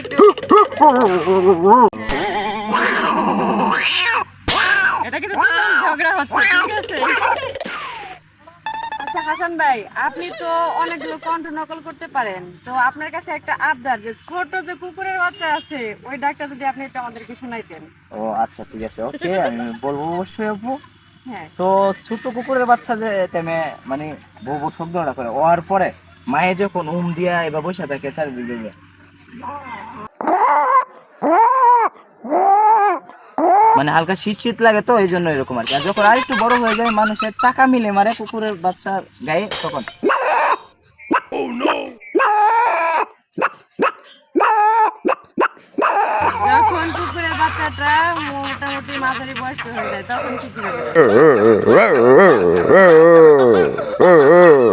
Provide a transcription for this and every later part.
একটু এটা কিন্তু ঝগড়া হচ্ছে ঠিক আছে? আচ্ছা হাসান ভাই আপনি তো অনেকগুলো কণ্ঠ নকল করতে পারেন। তো আপনার কাছে একটা আবদার যে ছোট যে কুকুরের বাচ্চা আছে ওই ডাকটা যদি আপনি একটু আমাদেরকে শোনাইতেন। ও আচ্ছা ঠিক আছে ওকে আমি বলব অবশ্যই আপু। হ্যাঁ। সো ছোট কুকুরের বাচ্চা যে তেমে মানে বউ শব্দটা করে ওর পরে মায়ে যখন উম দিয়া এবার বসে থাকে চারিদিকে। মানে হালকা শীত শীত লাগে তো এই জন্য এরকম আর কি। আর যখন আরেকটু বড় হয়ে যায় মানুষের চাকা মিলে মারে কুকুরের বাচ্চার গায়ে তখন। যখন কুকুরের বাচ্চাটা মোটামুটি মাঝারি বয়স্ক হয়ে যায় তখন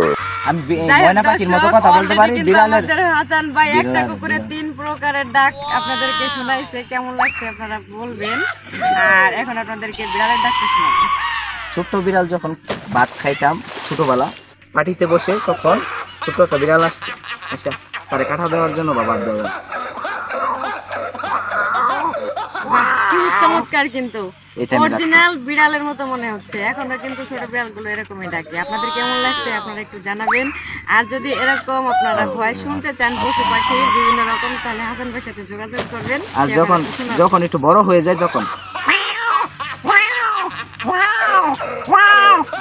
আমি ময়না পাখির মতো কথা বলতে পারি বিড়ালের হাসান ভাই একটা কুকুরের তিন প্রকারের ডাক আপনাদেরকে শোনাইছে। কেমন লাগছে আপনারা বলবেন? আর এখন আপনাদেরকে বিড়ালের ডাকটা শোনাই ছোট্ট বিড়াল যখন ভাত খাইতাম ছোটবেলা মাটিতে বসে তখন ছোট্ট একটা বিড়াল আসছে। আচ্ছা তারে কাঁঠা দেওয়ার জন্য বা দেওয়া কি চমৎকার কিন্তু। এটা অরিজিনাল বিড়ালের মতো মনে হচ্ছে। এখনও কিন্তু ছোট বিড়ালগুলো এরকমই ডাকে। আপনাদের কেমন লাগছে আপনারা একটু জানাবেন। আর যদি এরকম আপনারা ভয় শুনতে চান পশু পাখি বিভিন্ন রকম তাহলে হাসান ভাইয়ের সাথে যোগাযোগ করবেন। আর যখন যখন একটু বড় হয়ে যায় তখন।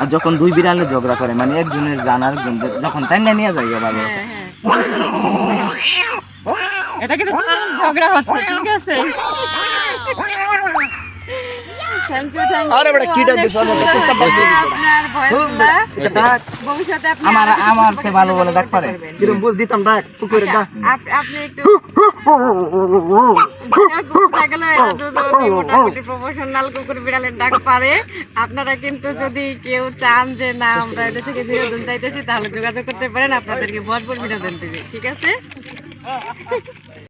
আর যখন দুই বিড়ালে ঝগড়া করে মানে একজনের জানার একজন যখন টাইনা নিয়ে যায় ভালো হ্যাঁ, হ্যাঁ। এটা কিন্তু ঝগড়া হচ্ছে ঠিক আছে? থ্যাংক ইউ থ্যাংক ইউ আরে বেটা, কি ডাক আমাকে সুট্টা পারছি। আপনার ভয়েসগুলা ভবিষ্যতে আপনি আমার আমার সে ভালো বলে ডাক পারে। কিরম বুঝ দিতাম ডাক কুকুরের ডাক আপনি একটু বোঝা গেল এরা দুজনই মোটামুটি প্রফেশনাল কুকুর বিড়ালের ডাক পারে। আপনারা কিন্তু যদি কেউ চান যে না আমরা এটা থেকে বিনোদন চাইতেছি তাহলে যোগাযোগ করতে পারেন। আপনাদেরকে ভরপুর বিনোদন দেবে ঠিক আছে?